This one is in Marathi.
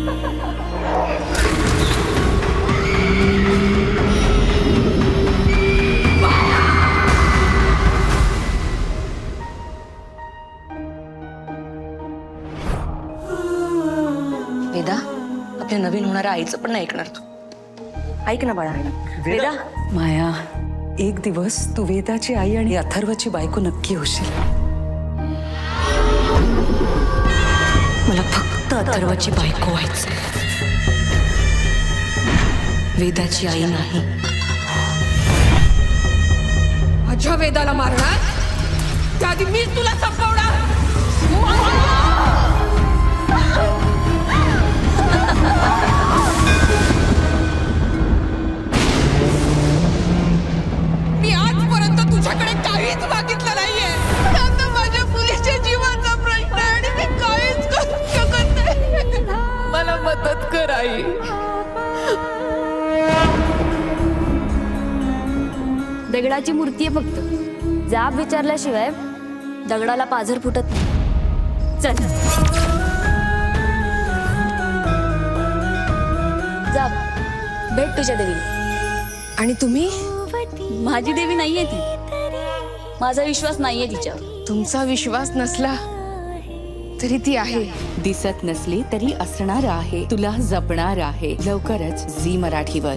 वेदा आपल्या नवीन होणाऱ्या आईचं पण नाही ऐकणार तू. ऐक ना बाळा. वेदा? माया एक दिवस तू वेदाची आई आणि अथर्वची बायको नक्की होशील. अथर्वाची बायको व्हायचं वेदाची आई नाही माझ्या वेदाला मारणार त्याआधी मीच तुला संपवणार मी आजपर्यंत तुझ्याकडे काहीच मागितलं दगडाची मूर्ती आहे फक्त. जाब विचारल्याशिवाय दगडाला पाझर फुटत नाही. चल. जाब भेट तुझ्या देवीला. आणि तुम्ही? माझी देवी नाहीये ती. माझा विश्वास नाहीये तिच्यावर. तुमचा विश्वास नसला तरी ती आहे. दिसत नसली तरी असणार आहे. तुला जपणार आहे. लवकरच झी मराठीवर.